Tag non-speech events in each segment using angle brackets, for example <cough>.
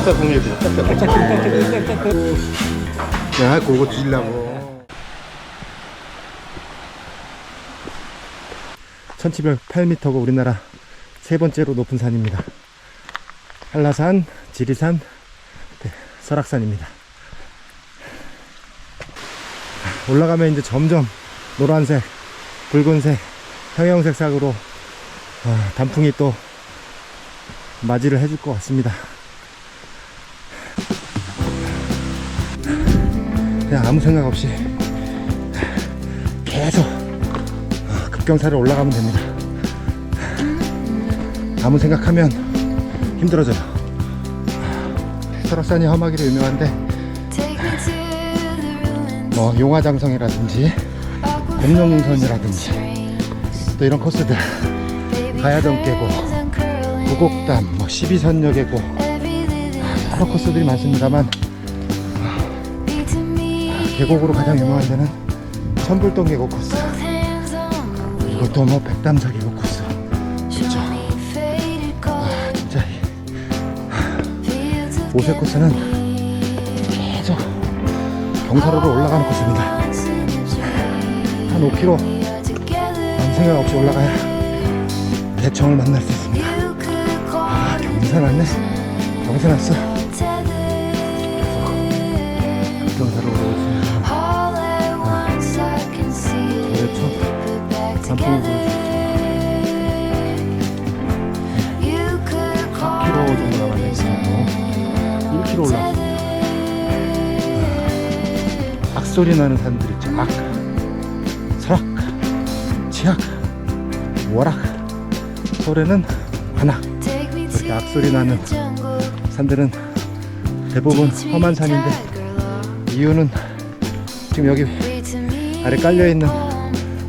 짝짝 공유해줘. 짝짝. 야, 그거 주려고. 1708m가 우리나라 세 번째로 높은 산입니다. 한라산, 지리산, 네, 설악산입니다. 올라가면 이제 점점 노란색, 붉은색, 형형색 삭으로 아, 단풍이 또 맞이를 해줄 것 같습니다. 아무 생각 없이 계속 아, 급경사를 올라가면 됩니다. 아무 생각하면 힘들어져요. 설악산이 험하기로 유명한데 뭐 용화장성이라든지 공룡능선이라든지 또 이런 코스들 가야정 깨고 구곡담 뭐 12선녀 깨고 여러 코스들이 많습니다만 계곡으로 가장 유명한 데는 천불동 계곡 코스. 또뭐 백담사 계곡 코스. 그렇죠 아 진짜. 이 오색 코스는 계속 경사로로 올라가는 코스입니다. 한 5km 아무 생각 없이 올라가야 대청을 만날 수 있습니다. 아 경사 났네 경사 났어 1km 올라왔습니다 악소리 나는 산들 있죠. 악 설악 치악 월악. 서울에는 관악. 이렇게 악소리 나는 산들은 대부분 험한 산인데 이유는 지금 여기 아래 깔려있는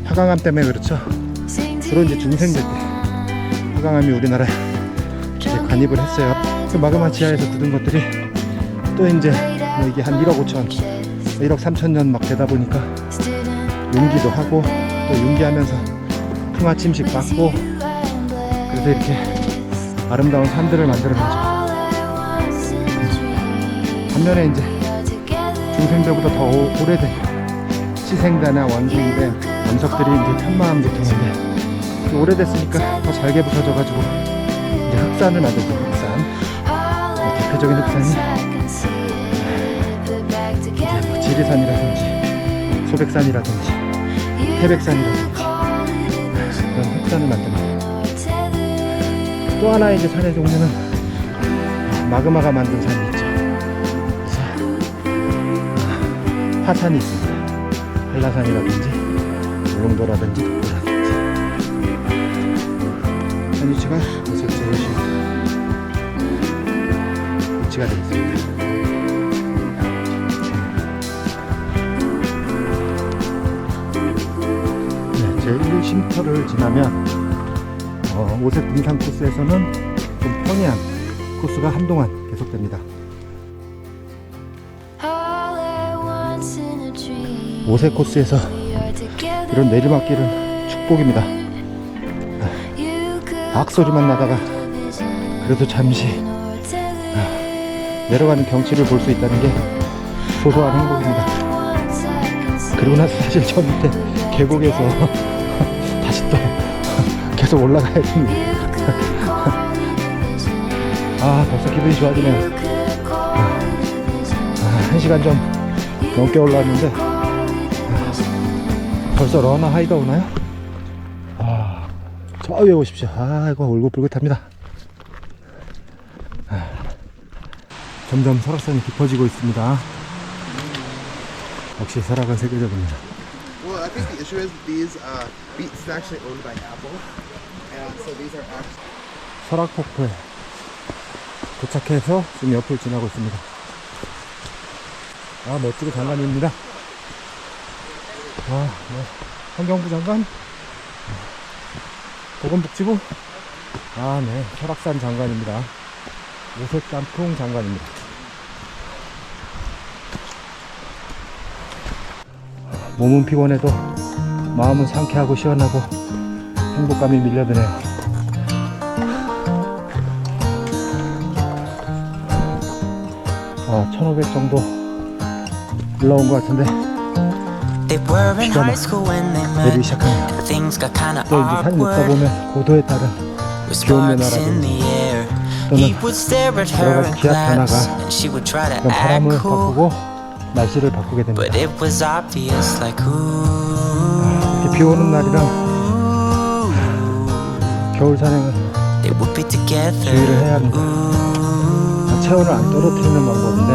화강암 때문에 그렇죠. 주로 이제 중생들 때 화강암이 우리나라에 이제 관입을 했어요. 그 마그마 지하에서 굳은 것들이 또 이제 뭐 이게 한 1억 5천 1억 3천 년 막 되다 보니까 융기도 하고 또 융기하면서 풍화침식 받고 그래서 이렇게 아름다운 산들을 만들어 가죠. 반면에 이제 중생들보다 더 오- 오래된 시생대나 원주인대 원석들이 이제 천마암지통인데 그 오래됐으니까 더 잘게 부서져가지고 이제 흑산을 만들죠 흑산 뭐 대표적인 흑산이 뭐 지리산이라든지 소백산이라든지. 태백산이라든지 그런 흑산을 만듭니다. 또 하나의 이제 산의 종류는 마그마가 만든 산이 있죠. 그래서 화산이 있습니다. 한라산이라든지 울릉도라든지 독도라든지. 산 위치가 요새 쉬운 위치가 되겠습니다 네, 제 1 쉼터를 지나면 어, 오색 등산 코스에서는 좀 평이한 코스가 한동안 계속됩니다. 오색 코스에서 이런 내리막길은 축복입니다. 악소리만 나다가 그래도 잠시 내려가는 경치를 볼 수 있다는 게 소소한 행복입니다. 그리고 나서 사실 저 밑에 계곡에서 <laughs> 다시 또 <laughs> 계속 올라가야 됩니다. <laughs> 아 벌써 기분이 좋아지네요. 아, 한 시간 좀 넘게 올라왔는데 아, 벌써 러너 하이가 오나요? 아, 저 위에 보십시오. 아 이거 울긋불긋합니다. 점점 설악산이 깊어지고 있습니다. 역시 설악은 세계적입니다. Well, I think the issue is these uh, beets is actually owned by Apple, and so these are actually. 설악 폭포에 도착해서 지금 옆을 지나고 있습니다. 아, 멋지게 장관입니다. 아, 네. 환경부 장관, 보건복지부, 아, 네. 설악산 장관입니다. 오색 단풍 장관입니다. 몸은 피곤해도 마음은 상쾌하고 시원하고 행복감이 밀려드네요. 아, 1500 정도 올라온 것 같은데 They were in 비가 막 high school when they 내리기 kinda 또 이제 산이 높다. 보면 고도에 따른 the air. 또는 He would stare at her 여러 가지 기압 변화가 and she would try to 그런 act 바람을. 바꾸고 날씨를 바꾸게 됩니다. But it was obvious, like ooh. 이렇게 비 오는 날이랑 겨울 산행은 They would be together. 주의를 해야 합니다. 체온을 안 떨어뜨리는 방법인데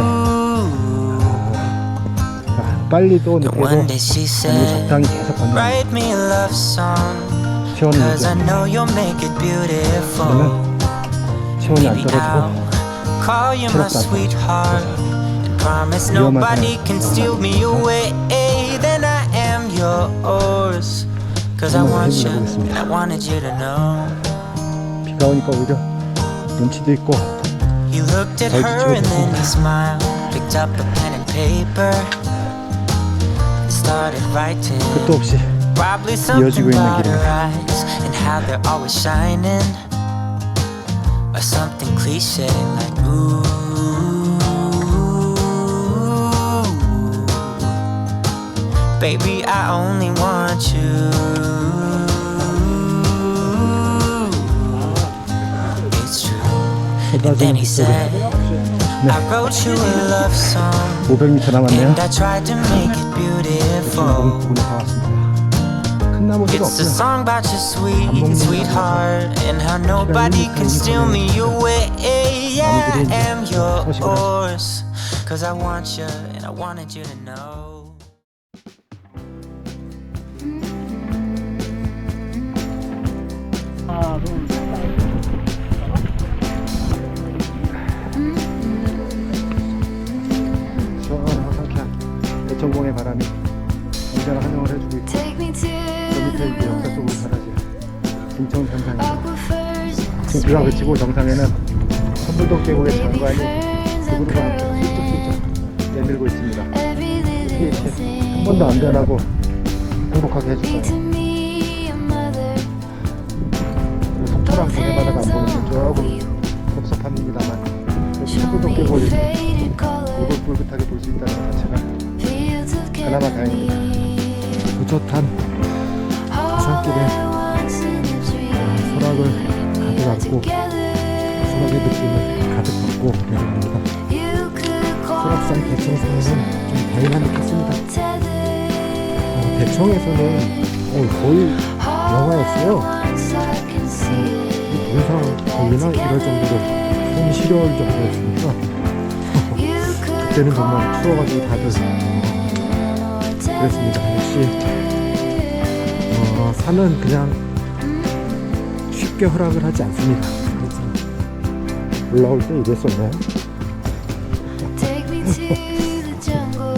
아, 빨리도 And one 늦게도 day she 아니면 said, 적당히 계속 걷는 Write me a love song. 체온을 Cause I 유지 know you'll make it beautiful. 그러면 체온이 안 Maybe 떨어지고 I'll call you my 체력도 안 sweetheart and promise 위 험한 nobody 상황. can steal me away. Then I am yours. Cause I 한번 want you, 해보겠습니다. and I wanted you to know. 비가 오니까 오히려 눈치도 있고 He looked at 잘 her and then he 지켜보겠습니다. smiled, picked up a pen and paper, and started writing. 끝도 없이 Probably something 이어지고 있는 about her 길입니다. eyes and how they're always shining. Or something cliche like Baby, I only want you. It's true. And then 쏟아지는 he 빗소리 said, I wrote you a love song. 500m 남았네요 And I tried to make it beautiful. 부분에 다 왔습니다 큰 나무들이 It's a 없고요 song about your sweet, sweetheart, and how nobody can steal me away. Yeah, I am yours. Cause I want you, and I wanted you to know. 시원하고 상쾌한 대천공의 바람이 언제나 환영을 해주고 있고 Take me to 저 밑에 the 이제 역사 속으로 사라질 김천 정상입니다 aquifers 지금 비가 그치고 정상에는 선불동 계곡의 장관이 그분과 함께. 훌쩍훌쩍 내밀고 있습니다. Every 이렇게 한 번도 안 변하고 행복하게 to 해주셔요 Both 고개바다가 안 보는 게 on 조금. 섭섭합니다만 계곡을 faded color. 울긋불긋하게 볼 수 있다는 것 자체가 그나마 다행입니다. 부젓한 All 산길에 at once in a dream. 설악을 We 가득 안고. 설악의 느낌을 가득 받고 내려갑니다 it 대청산은 좀 다양한 tether. 어, 대청에서는 어, 거의 영화였어요 동상 걸리나 이럴 정도로 손이 시려울 정도였으니까 그때는 정말 추워가지고 다들. 그랬습니다 역시 어, 산은 그냥 쉽게 허락을 하지 않습니다 그래서 올라올 때 이랬었나요? Jungle.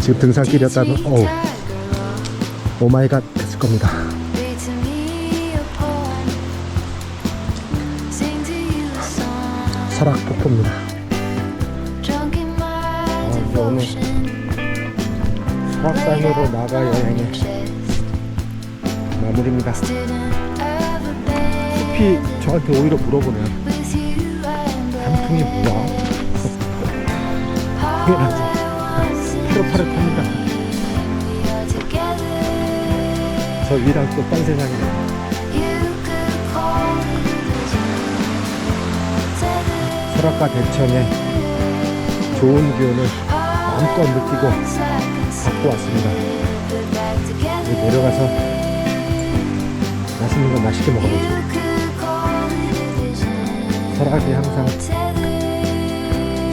<laughs> 지금 등산길이었다면 어우. 오마이갓 했을 겁니다 설악 폭포입니다 이제 오늘. 설악산으로 나가 여행의 마무리입니다. 숲이 저한테 오히려 물어보네요 단풍이. 뭐야? 당연하지. 파릇파릇합니다. 저 위랑 또 딴 세상이네 You 설악과 대천의 좋은 기운을 마음껏 느끼고. 갖고 왔습니다 이제. 내려가서 맛있는 거 맛있게 먹어보죠. 설악이 항상.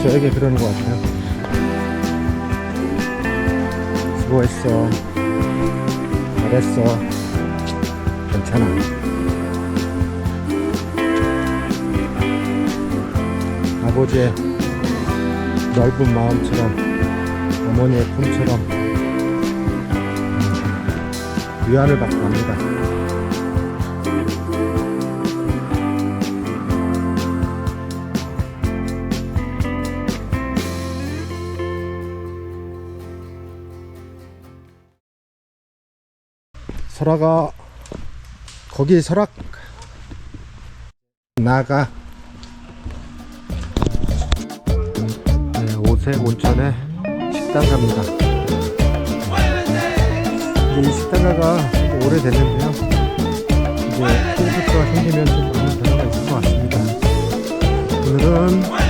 저에게 그러는 것 같아요 수고했어 잘했어 괜찮아 아버지의 넓은 마음처럼 어머니의 품처럼 음, 위안을 받고 갑니다. 설아가 거기 설악 나가 오색 온천에 식당 갑니다. 이 식당가가 좀 오래됐는데요. 이제 프로젝트가 생기면 좀 많은 변화가 있을 것 같습니다. 오늘은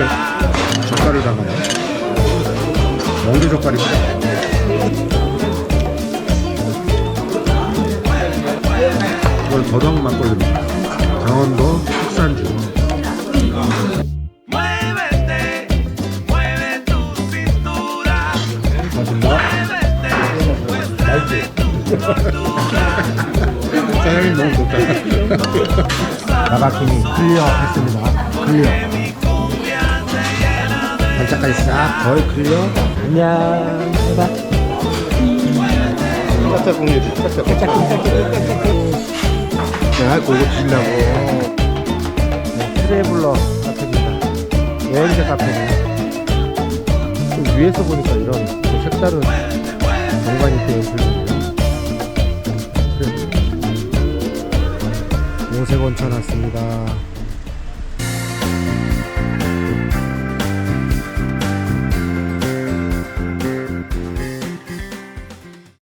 멍게를 젓갈을 담아요. 멍게 젓갈입니다. 이걸 더덕 막걸리입니다. 강원도. 맛있나? 사장님 너무 좋다. 나가킴이 클리어 했습니다. 클리어. 반짝까지 싹 거의 클리어. 안녕.拜拜. 까짝 공유지. 까짝 까짝 내가 이거 주려고. 트래블러 카페입니다. 여행자 카페네. 좀 위에서 보니까 이런 또 색다른 공간이 또 연출되네요. 오색 온천 왔습니다.